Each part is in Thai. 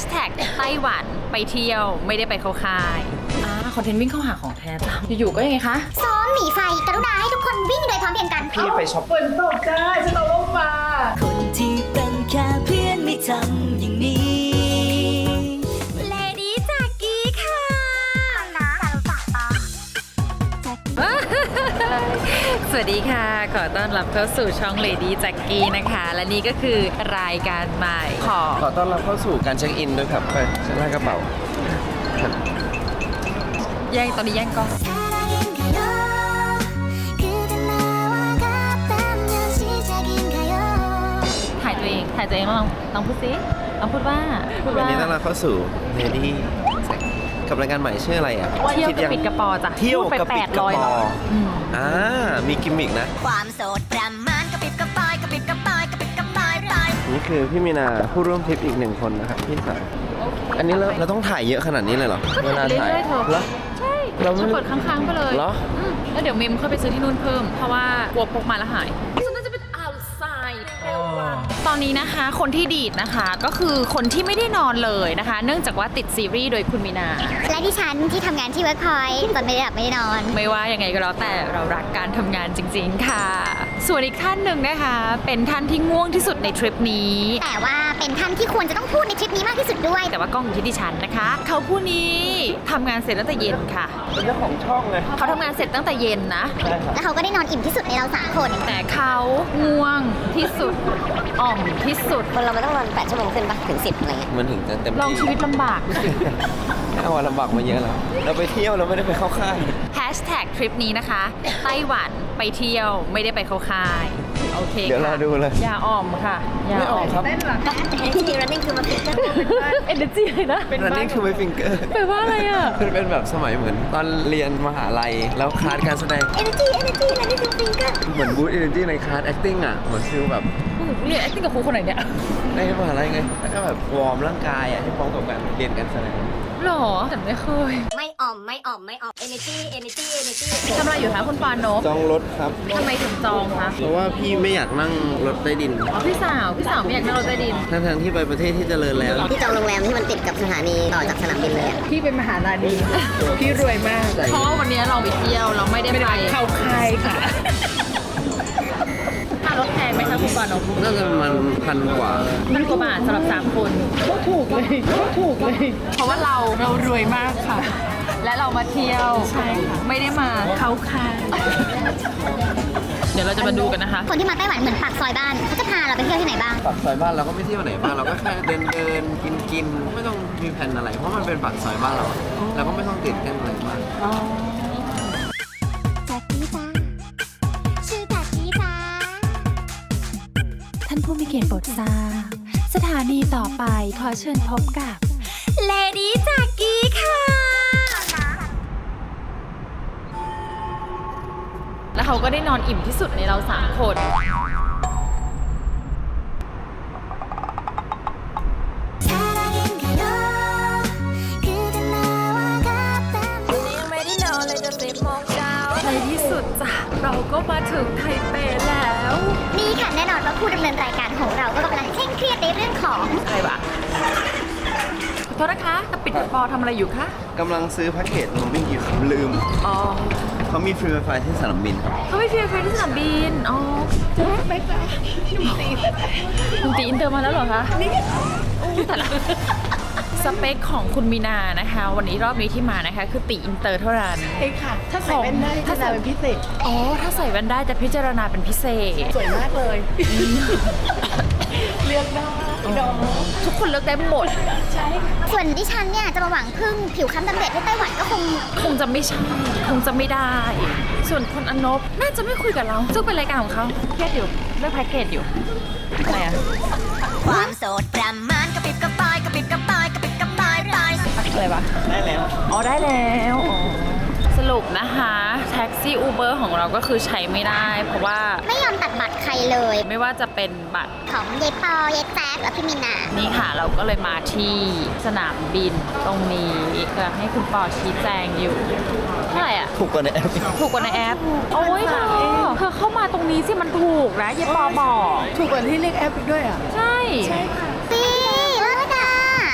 ชแท็กไต้หวันไปเที่ยวไม่ได้ไปเข้าค่ายอ่าคอนเทนต์วิ่งเข้าหาของแท้จ้ะอยู่ๆก็ยังไงคะ ซ้อมหนีไฟกรุณาให้ทุกคนวิ่งโดยพร้อมเพรียงกัน พี่ไปช็อปฝนตกจ้าฉันเอาร่มมา คนที่เป็นแค่เพื่อนไม่ทำอย่างนี้ สวัสดีค่ะ ขอต้อนรับเข้าสู่ช่อง Lady j a c k i e นะคะ และนี่ก็คือรายการใหม่ขอขอต้อนรับเข้าสู่การเช็คอินด้วยครับไปเช็คหน้กระเป๋าแย่งตอนนี้แย่งกล้อง ถ่ายตัวเอง ถ่ายตัวเองแล้วลองลองพูดสิลองพูดว่าพูดวันนี้ต้อนรับเข้าสู่ Lady กับรายการใหม่ชื่ออะไรอะเที่ยวคิดกระยังปิดกระปอจ้ะเที่ยวพูดไปกระปิดแปดกระร้อยปออืมอ่ามีกิมมิกนะ ความโสดประมาณกระปิบกระปายกระปิบกระปายกระปิบกระปายปลายนี่คือพี่มีนาผู้ร่วมทริปอีกหนึ่งคนนะครับพี่สาวอันนี้เราเราต้องถ่ายเยอะขนาดนี้เลยเหรอก็ถ่ายเรื่อยๆเธอเหรอใช่เราไม่เปิดค้างๆไปเลยเหรอมแล้วเดี๋ยวเมมค่อยไปซื้อที่นู่นเพิ่มเพราะว่ากลัวพกมาแล้วหาย ฉันน่าจะเป็น outside ตอนนี้นะคะคนที่ดีดนะคะก็คือคนที่ไม่ได้นอนเลยนะคะ เนื่องจากว่าติดซีรีส์โดยคุณมีนา และดิฉันที่ทำงานที่เวิร์กพอยต์จนไม่ได้หลับไม่ได้นอน ไม่ว่ายังไงก็แล้วแต่เรารักการทำงานจริง ๆ ค่ะ ส่วนอีกท่านหนึ่งนะคะ เป็นท่านที่ง่วงที่สุดในทริปนี้ แต่ว่า เป็นท่านที่ควรจะต้องพูดในทริปนี้มากที่สุดด้วย แต่ว่ากล้องอยู่ที่ดิฉันนะคะ เขาผู้นี้ทำงานเสร็จตั้งแต่เย็นค่ะ เป็นเจ้าของช่องเลยเขาทำงานเสร็จตั้งแต่เย็นนะแล้วเขาก็ได้นอนอิ่มที่สุดในเราสามคนแต่เขาง่วงที่สุด อ่อมที่สุด คนเราไม่ต้องนอน8ชั่วโมงขึ้นปะถึง 10อะไรเงี้ยมันถึงจะเต็มลองที่ชีวิตลำบากดูสิเอาวันลำบากมาเยอะแล้ว เราไปเที่ยวเราไม่ได้ไปเข้าค่าย แฮชแท็กทริปนี้นะคะ ไต้หวันไปเที่ยวไม่ได้ไปเข้าค่าย โอเคเดี๋ยวรอค่ะดูเลย อย่าอ่อมค่ะ อย่าไม่ออ่ออกมครับที่ running คือมาฟิตกันเอเนจีเลยนะ running to my finger แปลว่าอะไรอะ มันเป็นแบบสมัยเหมือนตอนเรียนมหาลัยแล้วคลาสการแสดง energy energy energy finger เหมือนบูธ energy ในคลาส acting อะ เหมือนฟิลแบบเรียน acting กับครูคนไหนเนี่ยในมหาลัยไง แล้วก็แบบวอร์มร่างกายอะให้พร้อมกับการเรียนการแสดงหรอแต่ไม่เคย ไม่อ่อมไม่อ่อมไม่อ่อม energy energy energy ทำอะไรอยู่คะคุณปานกจองรถครับ ทำไมถึงจองคะเพราะว่าพี่ไม่อยากนั่งรถใต้ดินอ๋อพี่สาวพี่สาวไม่อยากนั่งรถใต้ดินทั้งทางๆที่ไปประเทศที่เจริญแล้วที่จองโรงแรมที่มันติดกับสถานีต่อจากสนามบินเลยอะพี่เป็นมหานาดีพี่รวยมากเพราะว่าวันนี้เราไปเที่ยวเราไม่ได้ไปเข้าค่ายค่ะ ค่ารถแพงไหมคะคุณปานกน่าจะประมาณพันกว่าพันกว่าบาทสำหรับสามคน ก็ถูกเลยก็ถูกเลย เพราะว่าเราเรารวยมากค่ะ และเรามาเที่ยวใช่ค่ะไม่ได้มาเข้าค่ายเดี๋ยวเราจะมาดูกันนะคะ คนที่มาไต้หวันเหมือนปากซอยบ้านเขาจะพาเราไปเที่ยวที่ไหนบ้าง ปากซอยบ้านเราก็ไม่เที่ยวไหนบ้านเราก็แค่เดินเดินกินกินไม่ต้องมีแผนอะไร เพราะมันเป็นปากซอยบ้านเราอะเราก็ไม่ต้องติดเต้นอะไรมาก จากกี้จ้าชื่อจากกี้จ้าท่านผู้มีเกียรติโปรดทราบสถานีต่อไปขอเชิญพบกับ เลดี้จากกีค่ะ แล้วเขาก็ได้นอนอิ่มที่สุดในเราสามคนในที่สุดจ้ะเราก็มาถึงไทเปแล้ว นี่ค่ะแน่นอนว่าผู้ดำเนินรายการของเราก็กำลังเคร่งเครียดในเรื่องของอะไรวะขอโทษนะคะแต่ปิดปอทำอะไรอยู่คะกำลังซื้อแพ็กเกจโมมิ่งอยู่ครัลืม อ๋อ เขามีฟรีไฟที่สนามบินครับ เขาไปเฟียร์ไฟที่สนามบิน อ๋อไปจ้ะคุณตีอินเตอร์มาแล้วเหรอคะโอ้แต่ละสเปคของคุณมีนานะคะ วันนี้รอบนี้ที่มานะคะ คือตีอินเตอร์เท่านั้น เองค่ะ ถ้าใส่แว่นได้ถ้าถ้าใส่ใส่เป็นพิเศษ อ๋อ ถ้าใส่แว่นได้จะพิจารณาเป็นพิเศษ สวยมากเลย เลือกได้ น้องทุกคนเลือกได้หมดใช่ค่ะส่วนดิฉันเนี่ยจะมาหวังพึ่งผิวค้ำดำเด็ดที่ไต้หวันก็คง คงจะไม่ใช่ คงจะไม่ได้ ส่วนคนอนบน่าจะไม่คุยกับเราซึ่งเป็นรายการของเขาเครียดอยู่เลือกแพ็กเกจอยู่อะไรอะความโสดประมาณกระปิบกระปายกระปิบกระปายกระปิบกระปายปลายอะไรวะได้แล้ว อ๋อได้แล้วอ๋อสรุปนะคะแท็กซี่อูเบอร์ของเราก็คือใช้ไม่ได้ เพราะว่าไม่ยอมตัดบัตรใครเลย ไม่ว่าจะเป็นบัตรของเยปอเยแจ๊กและพี่มินานี่ค่ะเราก็เลยมาที่สนามบินตรงนี้จะให้คุณปอชี้แจงอยู่เท่าไหร่อะถูกกว่าในแอปถูกกว่าในแอปโอ้ยเธอเธอเข้ามาตรงนี้สิมันถูกนะเยปอบอกถูกกว่าที่เรียกแอปอีกด้วยอะใช่ใช่ค่ะซีเลิศอะ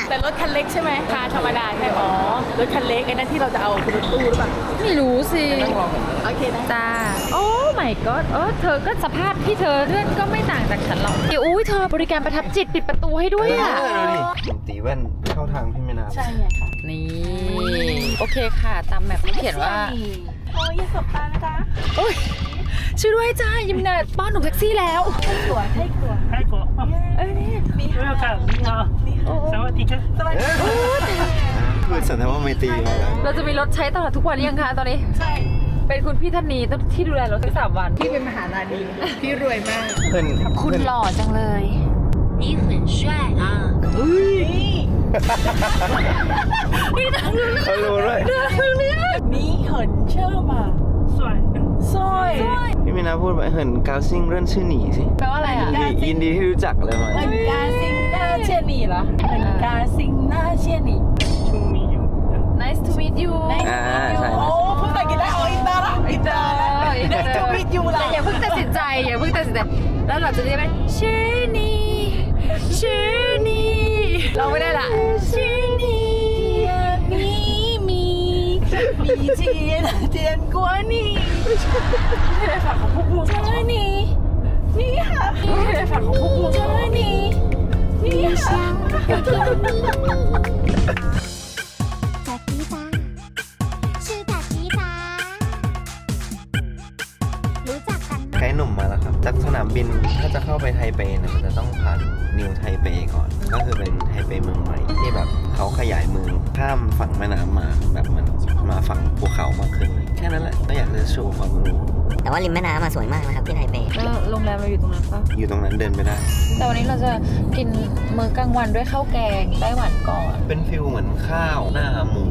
แต่รถคันเล็กใช่ไหมคาธรรมดาใช่ไหมอ๋อ รถคันเล็กไอ้นั่นที่เราจะเอาคือรถตู้หรือเปล่า ไม่รู้สิ โอเคนะ จ้า โอ้ my god เออเธอก็สภาพที่เธอเลื่อนก็ไม่ต่างจากฉันหรอกเดี๋ยวอุ้ยเธอบริการประทับจิตปิดประตูให้ด้วยอะ เอบิผตีแว่นเข้าทางพี่ไม่นาใช่ไงคะนี่ โอเคค่ะ ตามแมพที่เขียนว่า โอ้ยอสบตานะจ๊ะโอ้ยช่วยด้วยจ้ายิมนาป้อนหนุ่มแท็กซี่แล้ว ให้กลัวให้กลัวให้ก เอ้ยนี่ welcome，你好，สวัสดีครับ สวัสดี คือสันทว่าไมตรีมาแล้ว เราจะมีรถใช้ตลอดทุกวันหรือยังคะตอนนี้ ใช่ เป็นคุณพี่ท่านนี้ที่ดูแลรถทั้งสามวัน พี่เป็นมหานาดีพี่รวยมาก เพื่อน คุณหล่อจังเลย เขารู้ด้วย นี่เหินเชื่อมา 帅， ซวยพี่มีนาพูดไปเหินกาซิงเรื่องชื่อหนีสิแปลว่าอะไรอะยินดียที่รู้จักอะไรมาเหมือนกาซิงหน้าเชียหนีเหรอเหมือนกาซิงหน้าเชียหนี Nice to meet you อ่าใช่โอ้เพิ่งไปกฤษได้เอาอินเตอร์ละอินเตอร์ Nice to meet you ละอย่าเพิ่งตัดสินใจอย่าเพิ่งตัดสินใจแล้วเราจะได้ไหมชื่อนี้ชื่อนี้เราไม่ได้ละชื่อ มีเทียนเทียนกว่านี่ไม่ได้ฝากของพวกพวกเธอนี่นี่ค่ะไกของพวกพวกเธอนี่นี่ค่ะจากกี้จ้าชื่อจากกี้จ้ารู้จักกันไหมไกด์หนุ่มมาแล้วครับ จากสนามบินถ้าจะเข้าไปไทเปเนี่ยมันจะต้องผ่านนิวไทเปก่อน ก็คือเป็นไทเปเมืองใหม่ที่แบบเขาขยายเมืองข้ามฝั่งแม่น้ำมา โชว์ความรู้แต่ว่าริมแม่น้ำมาสวยมากนะครับที่ไทเปแล้วโรงแรมเราอยู่ตรงนั้นปะอยู่ตรงนั้นเดินไปได้ แต่วันนี้เราจะกินมื้อกลางวันด้วยข้าวแกงไต้หวันก่อน เป็นฟิลเหมือนข้าวหน้าหมู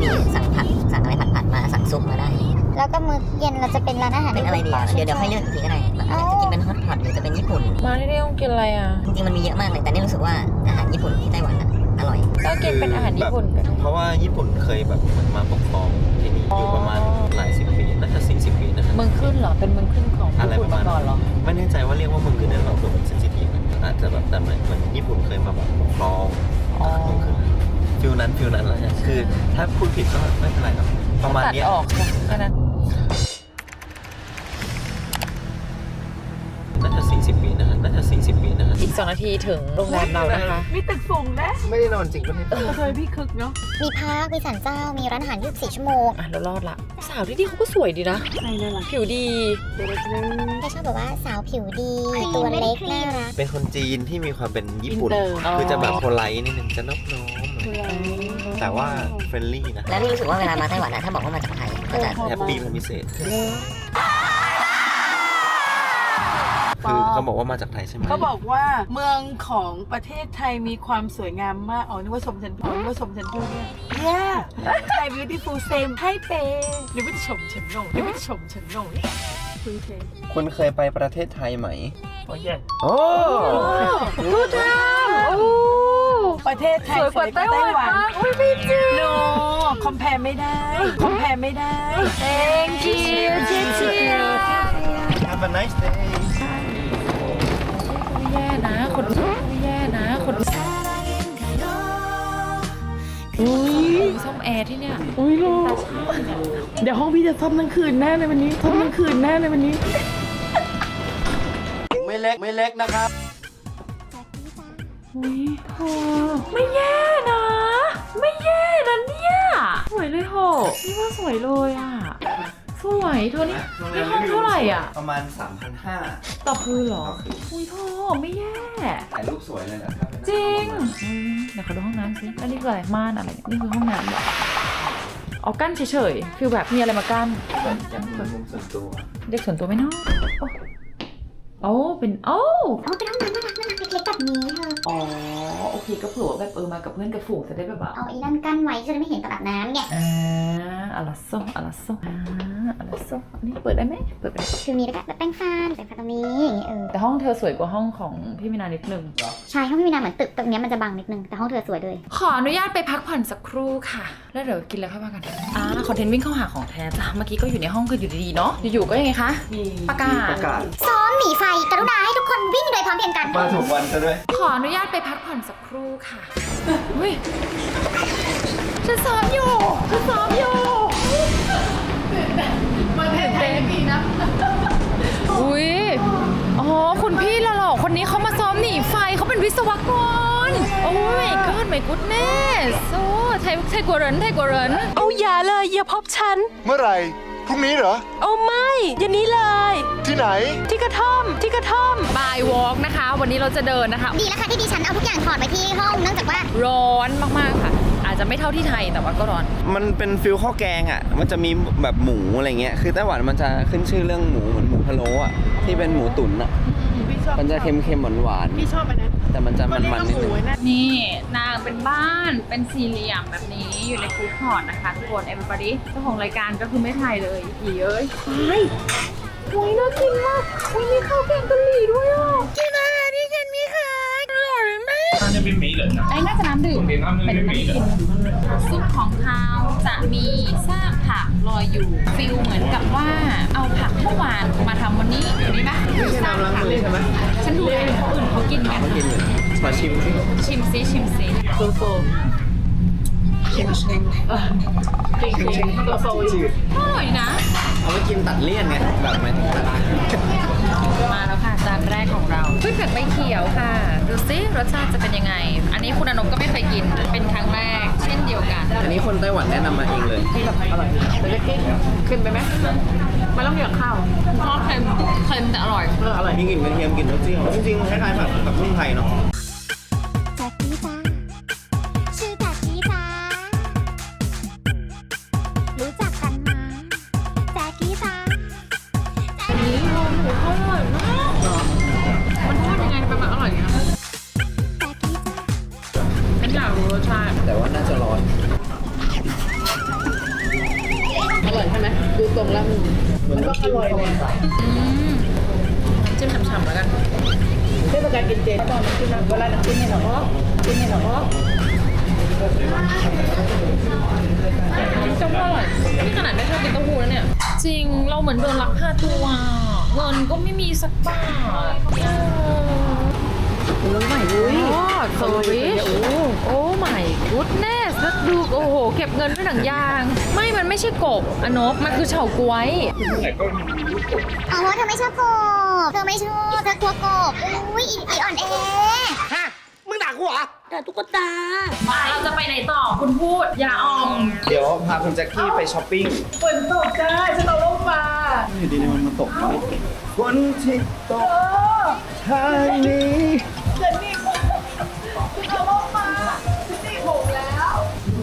มีสั่งผัดสั่งอะไรผัดๆมาสั่งซุปมาได้ แล้วก็มื้อเย็นเราจะเป็นร้านอาหารเป็นอะไรดีอะเดี๋ยวเดี๋ยวค่อยเลือกอีกทีก็ได้แบบจะกินเป็นฮอตพอตหรือจะเป็นญี่ปุ่น มาที่นี่ต้องกินอะไรอะ จริงๆมันมีเยอะมากเลยแต่นี่รู้สึกว่าอาหารญี่ปุ่นที่ไต้หวันอะอร่อย ก็กินเป็นอาหารญี่ปุ่นกันเพราะว่าญี่ปุ่นเคยแบบเหมือนมาปกครองที่นี่อยู่ประมาณหลายสิบปี น่าจะสี่สิบปีนะครับ เมืองขึ้นเหรอ เป็นเมืองขึ้นของอะไรญี่ปุ่ปนระมามาณก่อนเหรอ ไม่แน่ใจว่าเรียกว่าเมืองขึ้นได้หรือเปล่าตัวมันเซนซิทีฟอาจจะแบบแต่เหมือนเหมือนญี่ปุ่นเคยมาแบบปกครองอ๋อเมืองขึ้นฟิลนั้นฟิลนั้นแล้วกันคือถ้าพูดผิดก็ไม่เป็นไรครับประมาณตัดเนี้ยออกค่ะแค่นั้น 40วินะอีก 2 นาทีถึงโรงแรมเรานะคะ มีตึกสูงแน่ไม่ได้นอนจริงก็ไม่ไเคยพี่คึกเนาะมีพักมีศาลเจ้า มีร้านอาหารยุคสี่ชั่วโมง อะเรารอดละ สาวที่นี่เขาก็สวยดีนะ ใครน่ารัผิวดีเดี๋ชอบบอกว่าสาวผิวดี ตัวเล็กน่ารัก เป็นคนจีนที่มีความเป็นญี่ปุ่น คือจะแบบโพลไลท์นิดนึงจะนอบน้อมแต่ว่าเฟรนลี่นะ แล้วนี่รู้สึกว่าเวลามาไต้หวันนะถ้าบอกว่ามาจากไทยก็จะแฮปปี้เป็นพิเศษ คือเขาบอกว่ามาจากไทยใช่ไหมเขาบอกว่าเมืองของประเทศไทยมีความสวยงามมาก อ๋อนึกว่าชมฉันพูดนึกว่าชมฉันพูดเนี่ย yeah ไทย beautiful same ไทเปหรือว่าจะชมฉันโน่หรือว่าจะชมฉันโน่คุยเทคุณเคยไปประเทศไทยไหม我耶，โอ้พูดทำโอ้ประเทศไทยสวยกว่าไต้หวันมากอุ้ยไม่จริงโนคอมเพลไม่ได้ คอมเพลไม่ได้ thank you เชียร์เชียร์ Have a nice day แอร์ที่เนี่ยอุ้ยโลเดี๋ยวห้องพี่จะซ่อมทั้งคืนแน่เลยวันนี้ซ่อมทั้งคืนแน่เลยวันนี้ ไม่เล็กไม่เล็กนะครับอุ้ยเธอไม่แย่นะ ไม่แย่นะเนี่ย สวยเลยโหนี่ว่าสวยเลยอะ สวยเธอนี่นี่ห้องเท่าไหร่อะ ประมาณ 3,500ต่อคืนเหรอต่อคืนอุ้ยเธอไม่แย่ ถ่ายรูปสวยเลยนะครับจริงอืมเดี๋ยวขอดูห้องน้ำสิแล้วนี่คืออะไร ม่านอะไรเนี่ยนี่คือห้องน้ำเหรออ๋อกั้นเฉยๆคือแบบมีอะไรมากั้นเป็นมุมส่วนตัวเด็กส่วนตัวไหม่น้องโอ้เป็นโอ้เอาไปห้องน้ำน่ารักน่ารักเล็กๆแบบนี้เธอ อ๋อโอ เคก็เผื่อว่าแบบเออมากับเพื่อนกับฝูงจะได้แบบว่าเอาไอ้นั่นกั้นไว้จะได้ไม่เห็นตลาดน้ำไงอ่าอะลาโซอะลาโซอ่าอะลาโซอันนี้เปิดได้ไหมเปิดไปได้คือมีแล้วก็แบบแป้งฟันแป้งฟันตรงนี้อย่างเงี้ยเออแต่ห้องเธอสวยกว่าห้องของพี่มินานิดนึงใช่ห้องพี่มีนาเหมือนตึกตรงเนี้ยมันจะบังนิดนึงแต่ห้องเธอสวยเลย ขออนุญาตไปพักผ่อนสักครู่ค่ะ แล้วเดี๋ยวกินแล้วค่อยว่ากันอ่าคอนเทนต์วิ่งเข้าหาของแท้จ้ะเมื่อกี้ก็อยู่ในห้องก็อยู่ดีๆเนาะอยู่ๆก็ยังไงคะประกาศประกาศซ้อมหนีไฟกรุณาให้ทุกคนวิ่งโดยพร้อมเพรียงกัน มาถูกวันซะด้วย ขออนุญาตไปพักผ่อนสักครู่ค่ะอุ้ยฉันซ้อมอยู่ฉันซ้อมอยู่มันเท่ๆดีนะอุ้ยอ๋อคุณพี่หล่อๆคนนี้เขามาซ้อมหนีไฟเขาเป็นวิศวกร โอ้ย god my goodness โอ้ไทยไทยกว่าเหรินไทยกว่าเหรินเอาอย่าเลยอย่าพบฉัน เมื่อไหร่ พรุ่งนี้เหรอเอาไม่อย่านี้เลย ที่ไหน ที่กระท่อมที่กระท่อมบายวอล์กนะคะ วันนี้เราจะเดินนะคะ ดีแล้วค่ะที่ดิฉันเอาทุกอย่างถอดไปที่ห้องเนื่องจากว่าร้อนมากๆค่ะ อาจจะไม่เท่าที่ไทยแต่ว่าก็ร้อน มันเป็นฟิลข้าวแกงอะ มันจะมีแบบหมูอะไรเงี้ย คือไต้หวันมันจะขึ้นชื่อเรื่องหมูเหมือนหมูพะโล้อะที่เป็นหมูตุ๋นอะพี่ ชอบมันจะเค็มๆหวานพี่ชอบอันนั้นๆแต่มันจะมันเรียกมันว่าๆนิดหมูนึงไอ้นั่นนี่นางเป็นบ้านเป็นสี่เหลี่ยมแบบนี้อยู่ในฟูดคอร์ทนะคะทุกคน everybody เจ้าของรายการก็คือไม่ไทยเลยผีเอ้ยใช่อุ้ยน่ากินมากอุ้ยมีข้าวแกงกะหรี่ด้วยอะ ไอ้น่าจะน้ำดื่มเป็นน้ำดื่มซุปของเขาจะมีซากผักลอยอยู่ฟิลเหมือนกับว่าเอาผักเมื่อวานมาทำวันนี้เห็นไหมไม่ใช่น้ำล้างมือใช่ไหมฉันดูเลยคนอื่นเขากินกันเขากินกันขอชิมสิชิมซิชิมซิตัวโฟชิมชิมจริงจริงตัวโฟจืดอร่อยนะเอาไปกินตัดเลี่ยนไงแบบไม่ถึงกระดามาแล้วค่ะจานแรกของเราพืชผักใบเขียวค่ะ ซิรสชาติจะเป็นยังไง อันนี้คุณอนงก็ไม่เคยกิน เป็นครั้งแรก เช่นเดียวกัน อันนี้คนไต้หวันแนะนำมาเองเลย ที่แบบอร่อยแต่จะกินขึ้นไปไหมมันต้องเหยียบข้าวชอบเค็มเค็มแต่อร่อย เอออร่อย มีกลิ่นกระเทียมกลิ่นรสเจียวจริงๆคล้ายๆแบบกับพึ่งไทยเนาะ สชาติ แต่ว่าน่าจะร้อน อร่อยใช่ไหมดูตรงแล้วมันก็อร่อยเลยอืมน้ำจิ้มฉ่ำๆแล้วกันเทศกาลกินเจตอนกินน้ำเวลาน้ำจิ้มเนี่ยเหรอจิ้มเนี่ยเหรอเต้าหู้อร่อยนี่ขนาดไม่ชอบกินเต้าหู้แล้วเนี่ย จริงเราเหมือนโดนลักพาตัว เงินก็ไม่มีสักบาท เออแล้วใหม่อุ้ยโอ้เซอร์วิสโอ้ my goodness แล้วดูโอ้โห เก็บเงินด้วยหนังยาง ไม่มันไม่ใช่กบอนกมันคือเฉาก๊วย อ๋อเธอไม่ชอบกบเธอไม่ชอบเธอกลัวกบอุ้ยอีอีอ่อนแอมาเราจะไปไหนต่อคุณพูด อย่าออม เดี๋ยวพาคุณแจ็คกี้ไปช้อปปิ้งฝนตกจ้าฉันเอาลูกมาอยู่ดีๆมันมาตก ฝนที่ตกทางนี้ฉันนี่ผมฉันเอาลูกมาฉันนี่ผมแล้ว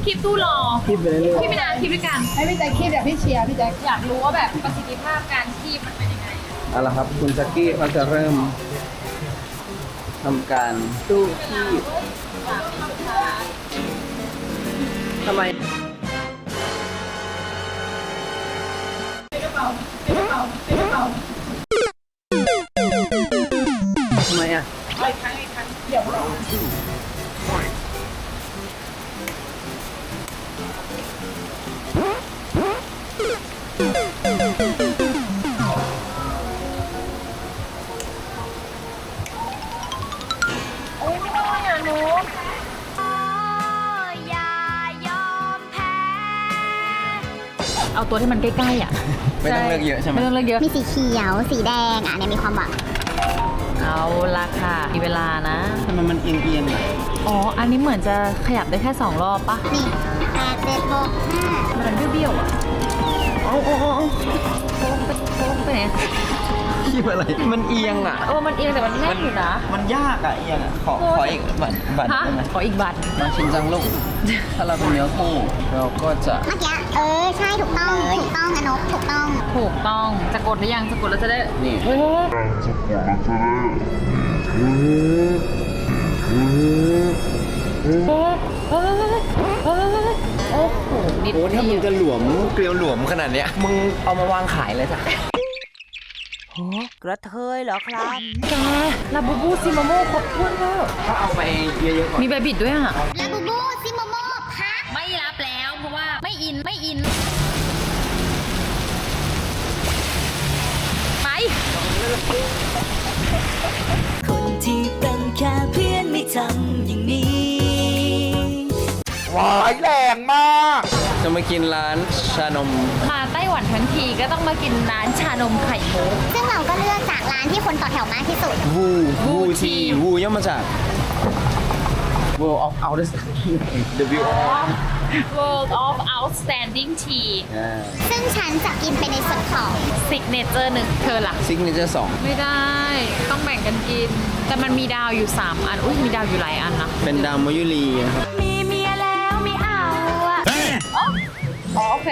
คลิปตู้รอคิดไปเรื่อยพี่ไม่นานคลิปด้วยกันให้พี่แจ็คคิดแบบพี่เชียร์พี่แจ็คอยากรู้ว่าแบบประสิทธิภาพการคีบมันเป็นยังไงๆเอาละครับ คุณแจ็คกี้เขาจะเริ่มทำการตู้คีบทำไม เอาตัวที่มันใกล้ๆอะไม่ต้องเลือกเยอะใช่ไหมไม่ต้องเลือกเยอะ มีสีเขียว สีแดงอะเนี่ยมีความหวัง เอาละค่ะมีเวลานะทำไมมันเอียงๆอะอ๋อ อันนี้เหมือนจะขยับได้แค่ 2 รอบปะนี่แปดเจ็ดหกห้ามันเบี้ยวๆอะเอาเอาเอาโค้งไปโค้งไปไหน คีบอะไร มันเอียงอะเออมันเอียงแต่มันแน่นอยู่นะ มันยากอะเอียงอะ ขอ ขออีกบัตรบัตรฮะได้ไหมขออีกบัตรน้องชินจังลูก ถ้าเราเป็นเนื้อคู่ เราก็จะ เมื่อกี้เออ ใช่ถูกต้อง ถูกต้องอนกถูกต้อง ถูกต้องจะกดหรือยังจะกดแล้วจะได้นี่ เฮ้ยเฮ้ยเฮ้ยเฮ้ยเฮ้ยโอ้โหนิดโอ้ถ้ามึงเดีจะยวหลวม เกลียวหลวมขนาดเนี้ย มึงเอามาวางขายเลยจ้ะ กระเทยเหรอครับ แกลาบูบูซิมาโม่ครบถ้วนแล้วถ้าเอาไปเยอะๆก่อนมีใบบิดด้วยอะ ลาบูบูซิมโมโมพักไม่รับแล้วเพราะว่าไม่อินไม่อิน ไป คนที่เป็นแค่เพื่อนไม่ทำอย่างนี้ วายแรงมาก จะมากินร้านชานม มาไต้หวันทั้งทีก็ต้องมากินร้านชานมไข่มุก ซึ่งเราก็เลือกจากร้านที่คนต่อแถวมากที่สุด วูวู Wu ที Tea วูย่อมาจาก World of Outer W World of Outstanding Tea ซึ่งฉันจะกินไปในส่วนของ Signature หนึ่งเธอล่ะซิกเนเจอร์สองไม่ได้ ต้องแบ่งกันกิน แต่มันมีดาวอยู่ 3 อัน อุ้ยมีดาวอยู่หลายอันนะ เป็นดาวมายุรีครับ อ๋อโอเค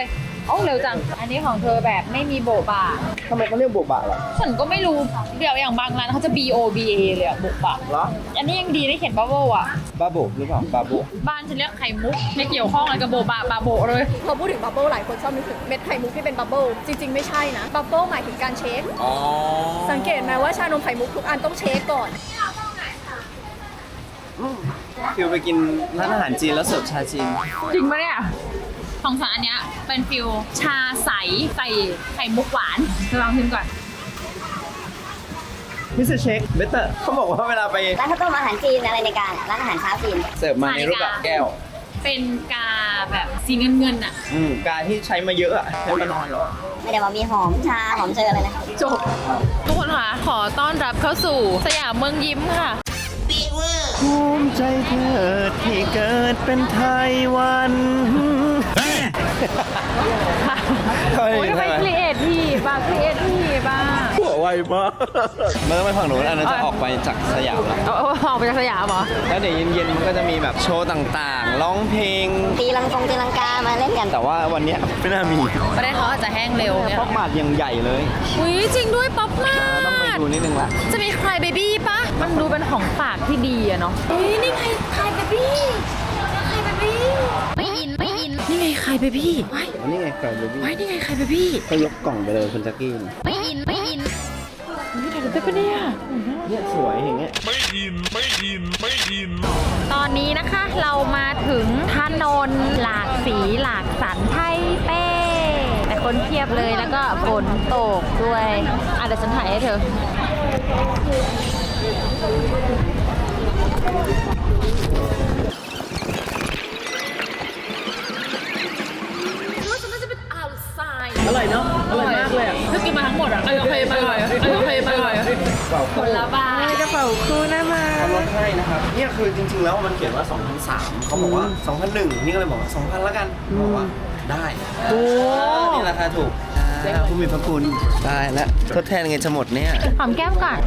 โอ้เร็วจัง อันนี้ของเธอแบบไม่มีโบบาทำไมเขาเรียกโบบะล่ะฉันก็ไม่รู้ เดี๋ยวอย่างบางร้านเขาจะ B O B A เลยอะโบบาเหรออันนี้ยังดีได้เขียนบับเบิลอะบาโบหรือเปล่าบาโบบ้านฉันเรียกไข่มุกไม่เกี่ยวข้องอะไรกับโบบาบาโบเลยพอพูดถึงบับเบิ้ลหลายคนชอบนึกถึงเม็ดไข่มุกที่เป็นบับเบิ้ลจริงๆไม่ใช่นะบับเบิ้ลหมายถึงการเช็คอ๋อสังเกตไหมว่าชานมไข่มุกทุกอันต้องเช็คก่อน ฟิวไปกินร้านอาหารจีนแล้วเสิร์ฟชาจีน จริงปะเนี่ย ของฉันอันเนี้ยเป็นฟิลชาใสใส่ไข่มุกหวานเธอลองชิมก่อน มิสเตอร์เชคเบเตอร์เขาบอกว่าเวลาไปร้านข้าวต้มอาหารจีนอะไรในการร้านอาหารเช้าจีน เสิร์ฟมาในรูปแบบแก้ว เป็นกาแบบสีเงินเงินๆอะอืมการที่ใช้มาเยอะอะใช้มานอนแล้วอะไม่ได้ว่ามีหอมชาหอมเจออะไรนะจบทุกคนค่ะขอต้อนรับเข้าสู่สยามเมืองยิ้มค่ะ ภูมิใจเถิดที่เกิดเป็นไทยวัน โอ้ยทำไมครีเอทีฟบ้าครีเอทีฟบ้าหัวไวมากเมื่อไปฝั่งนู้นอันนั้นจะออกไปจากสยามแล้วเอาเอาออกไปจากสยามเหรอ แล้วเดี๋ยวเย็นๆมันก็จะมีแบบโชว์ต่างๆร้องเพลง ตีลังกงตีลังกามาเล่นกัน แต่ว่าวันเนี้ยไม่น่ามีประเด็นเขาอาจจะแห้งเร็วเนี่ยป๊อกหมาดยังใหญ่เลยอุ้ยจริงด้วยป๊อปมาต้องไปดดูนิดนึงละจะมีใครเบบี้ปะมันดูเป็นของฝากที่ดีอะเนาะอุ้ยนี่ไงใครเบบี้ใครเบบี้ไม่อินไม่อินนี่ไง ใครเบบี้ว้ายอันนี้ไงไก่เบบี้ว้ายนี่ไงใครเบบี้ก็ยกกล่องไปเลยคุณแจ็คกี้ไม่อินไม่อินนี่ถ่ายรูปได้ปะเนี่ยเนี่ยสวยอย่างเงี้ยตอนนี้นะคะเรามาถึงถนนหลากสีหลากสันไทเป้แต่คนเพียบเลยแล้วก็ฝนตกด้วยอะเดี๋ยวฉันถ่ายให้เธอ อร่อยเนาะอร่อยมากเลยอะเธอกินมาทั้งหมดอะเออโอเคมาอร่อยเออโอเคมาอร่อยผลละบาทกระเป๋าคู่นะมาลดให้นะครับเนี่ยคือจริง ๆ แล้วมันเขียนว่า2003เขาบอกว่า2001นี่ก็เลยบอกว่า2,000แล้วกันบอกว่าได้โอ้นี่ราคาถูกอ่าผู้มีพระคุณได้แล้วทดแทนไงจะหมดเนี่ยหอมแก้มก่อน